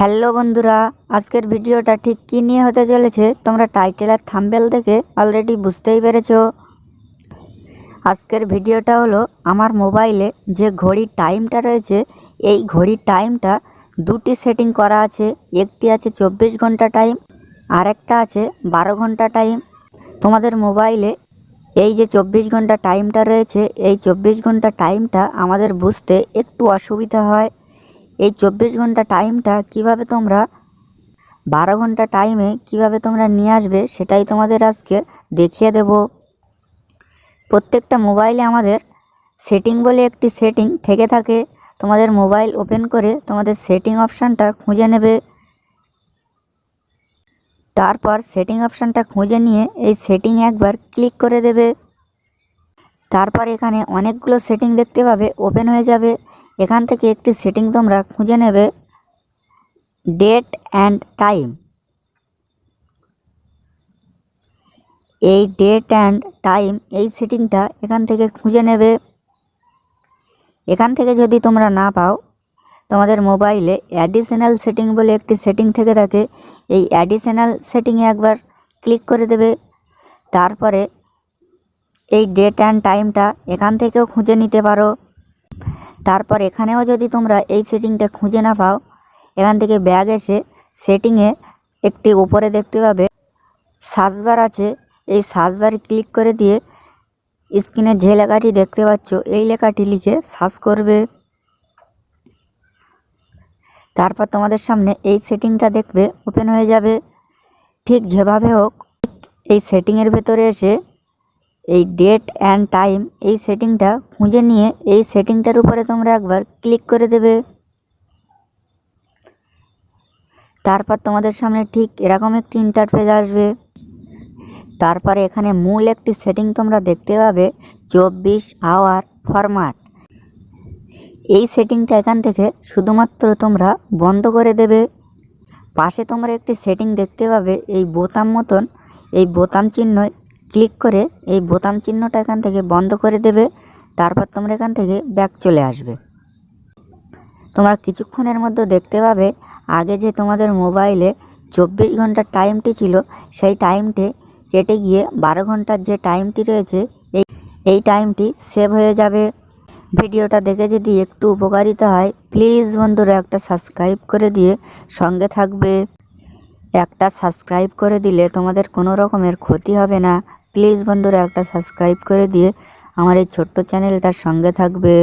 Hello বন্ধুরা, আজকের ভিডিওটা ঠিক কী নিয়ে হতে চলেছে তোমরা টাইটেল আর থাম্বেল দেখে অলরেডি বুঝতেই পেরেছ। আজকের ভিডিওটা হলো আমার মোবাইলে যে ঘড়ির টাইমটা রয়েছে, এই ঘড়ির টাইমটা দুটি সেটিং করা আছে, একটি আছে চব্বিশ ঘণ্টা টাইম আর একটা আছে বারো ঘণ্টা টাইম তোমাদের মোবাইলে এই যে চব্বিশ ঘণ্টা টাইমটা রয়েছে, এই চব্বিশ ঘণ্টা টাইমটা আমাদের বুঝতে একটু অসুবিধা হয়। এই চব্বিশ ঘণ্টা টাইমটা কীভাবে তোমরা বারো ঘণ্টা টাইমে কীভাবে তোমরা নিয়ে আসবে সেটাই তোমাদের আজকে দেখিয়ে দেব। প্রত্যেকটা মোবাইলে আমাদের সেটিং বলে একটি সেটিং থেকে থাকে। তোমাদের মোবাইল ওপেন করে তোমাদের সেটিং অপশানটা খুঁজে নেবে। তারপর সেটিং অপশানটা খুঁজে নিয়ে এই সেটিং একবার ক্লিক করে দেবে। তারপর এখানে অনেকগুলো সেটিং দেখতে পাবে ওপেন হয়ে যাবে। এখান থেকে একটি সেটিং তোমরা খুঁজে নেবে ডেট অ্যান্ড টাইম এই ডেট অ্যান্ড টাইম এই সেটিংটা এখান থেকে খুঁজে নেবে। এখান থেকে যদি তোমরা না পাও, তোমাদের মোবাইলে অ্যাডিশনাল সেটিং বলে একটি সেটিং থেকে থাকে। এই অ্যাডিশনাল সেটিংয়ে একবার ক্লিক করে দেবে। তারপরে এই ডেট অ্যান্ড টাইমটা এখান থেকেও খুঁজে নিতে পারো। তারপর এখানেও যদি তোমরা এই সেটিংটা খুঁজে না পাও, এখান থেকে ব্যাগ এসে সেটিংয়ে একটি উপরে দেখতে পাবে সার্চবার আছে। এই সার্চবারে ক্লিক করে দিয়ে স্ক্রিনে যে লেখাটি দেখতে পাচ্ছ, এই লেখাটি লিখে সার্চ করবে। তারপর তোমাদের সামনে এই সেটিংটা দেখবে, ওপেন হয়ে যাবে। ঠিক যেভাবে হোক এই সেটিংয়ের ভেতরে এসে এই ডেট অ্যান্ড টাইম এই সেটিংটা খুঁজে নিয়ে এই সেটিংটার উপরে তোমরা একবার ক্লিক করে দেবে। তারপর তোমাদের সামনে ঠিক এরকম একটি ইন্টারফেস আসবে। তারপরে এখানে মূল একটি সেটিং তোমরা দেখতে পাবে, চব্বিশ আওয়ার ফরম্যাট এই সেটিংটা এখান থেকে শুধুমাত্র তোমরা বন্ধ করে দেবে। পাশে তোমরা একটি সেটিং দেখতে পাবে, এই বোতাম মতন, এই বোতাম চিহ্ন ক্লিক করে এই বোতাম চিহ্নটা এখান থেকে বন্ধ করে দেবে, তারপর তোমরা এখান থেকে ব্যাক চলে আসবে। তোমরা কিছুক্ষণের মধ্যে দেখতে পাবে, আগে যে তোমাদের মোবাইলে চব্বিশ ঘণ্টার টাইমটি ছিল, সেই টাইমটি কেটে গিয়ে বারো ঘণ্টার যে টাইমটি রয়েছে, এই এই টাইমটি সেভ হয়ে যাবে। ভিডিওটা দেখে যদি একটু উপকারিতা হয় প্লিজ বন্ধুরা একটা সাবস্ক্রাইব করে দিয়ে সঙ্গে থাকবে। একটা সাবস্ক্রাইব করে দিলে তোমাদের কোনো রকমের ক্ষতি হবে না। প্লিজ বন্ধুরা একটা সাবস্ক্রাইব করে দিয়ে আমার এই ছোট্ট চ্যানেলটার সঙ্গে থাকবে।